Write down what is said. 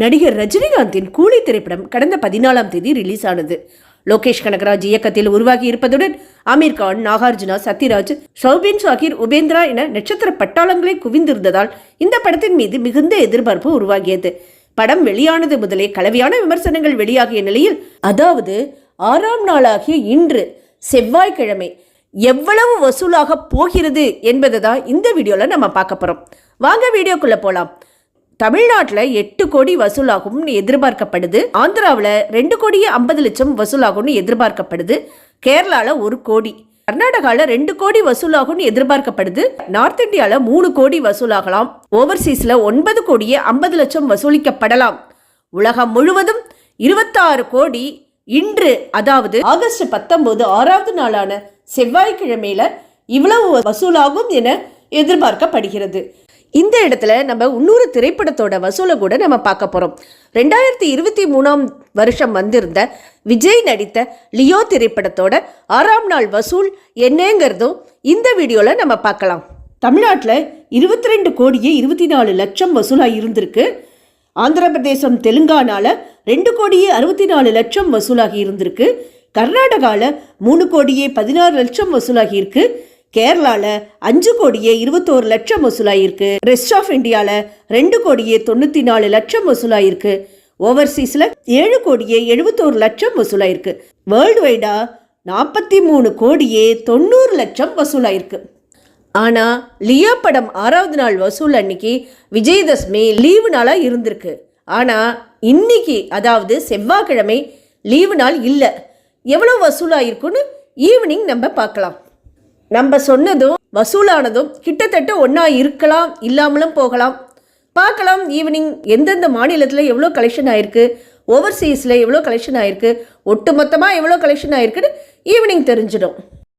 நடிகர் ரஜினிகாந்தின் கூலி திரைப்படம் கடந்த பதினாலாம் தேதி ரிலீஸ் ஆனது லோகேஷ் கனகராஜ் இயக்கத்தில் உருவாகி இருப்பதுடன் அமீர் கான் நாகார்ஜுனா சத்யராஜ் ஷௌபின் ஷாகிர் உபேந்திரா என நட்சத்திர பட்டாளங்களே குவிந்திருந்ததால் இந்த படத்தின் மீது மிகுந்த எதிர்பார்ப்பு உருவாகியது. படம் வெளியானது முதலே கலவையான விமர்சனங்கள் வெளியாகிய நிலையில் அதாவது ஆறாம் நாளாகிய இன்று செவ்வாய்க்கிழமை எவ்வளவு வசூலாக போகிறது என்பதை தான் இந்த வீடியோவில் நம்ம பார்க்க போகிறோம் வாங்க வீடியோக்குள்ளே போகலாம் தமிழ்நாட்டில் எட்டு கோடி வசூலாகும்னு எதிர்பார்க்கப்படுது. ஆந்திராவில் ரெண்டு கோடியே ஐம்பது லட்சம் வசூலாகும்னு எதிர்பார்க்கப்படுது. கேரளாவில் ஒரு கோடி. கர்நாடகாவில் ரெண்டு கோடி வசூலாகும்னு எதிர்பார்க்கப்படுது. நார்த் இந்தியாவில் மூணு கோடி வசூலாகலாம். ஓவர்சீஸில் ஒன்பது கோடியே ஐம்பது லட்சம் வசூலிக்கப்படலாம். உலகம் முழுவதும் இருபத்தாறு கோடி இன்று அதாவது ஆகஸ்ட் பத்தொன்பது ஆறாவது நாளான செவ்வாய்க்கிழமையில இவ்வளவு வசூலாகும் என எதிர்பார்க்கப்படுகிறது. இந்த இடத்துல நம்ம இன்னொரு திரைப்படத்தோட வசூலை கூட நம்ம பார்க்க போகிறோம் ரெண்டாயிரத்தி இருபத்தி மூணாம் வருஷம் வந்திருந்த விஜய் நடித்த லியோ திரைப்படத்தோட ஆறாம் நாள் வசூல் என்னங்கிறதும் இந்த வீடியோவில் நம்ம பார்க்கலாம். தமிழ்நாட்டில் இருபத்தி ரெண்டு கோடியே இருபத்தி நாலு லட்சம் வசூலாக இருந்திருக்கு. ஆந்திர பிரதேசம் தெலுங்கானால ரெண்டு கோடியே அறுபத்தி நாலு லட்சம் வசூலாகி இருந்திருக்கு. கர்நாடகாவில் மூணு கோடியே பதினாறு லட்சம் வசூலாகி இருக்குது கேரளாவில் அஞ்சு கோடியே இருபத்தோரு லட்சம் வசூலாயிருக்கு. ரெஸ்ட் ஆஃப் இந்தியாவில் ரெண்டு கோடியே தொண்ணூற்றி நாலு லட்சம் வசூலாயிருக்கு. ஓவர்சீஸில் ஏழு கோடியே எழுபத்தோரு லட்சம் வசூலாயிருக்கு. வேர்ல்டு வைடாக நாற்பத்தி மூணு கோடியே தொண்ணூறு லட்சம் வசூலாயிருக்கு. ஆனால் லியோ படம் ஆறாவது நாள் வசூல் அன்னைக்கு விஜயதசமி லீவு நாளாக இருந்திருக்கு. ஆனால் இன்னைக்கு அதாவது செவ்வாய்க்கிழமை லீவு நாள் இல்லை. எவ்வளோ வசூலாயிருக்குன்னு ஈவினிங் நம்ம பார்க்கலாம். நம்ம சொன்னதும் வசூலானதும் கிட்டத்தட்ட ஒன்றா இருக்கலாம் இல்லாமலும் போகலாம். பார்க்கலாம் ஈவினிங் எந்தெந்த மாநிலத்தில் எவ்வளோ கலெக்ஷன் ஆயிருக்கு ஓவர்சீஸில் எவ்வளோ கலெக்ஷன் ஆயிருக்கு ஒட்டு மொத்தமாக எவ்வளோ கலெக்ஷன் ஆயிருக்குன்னு ஈவினிங் தெரிஞ்சிடும்.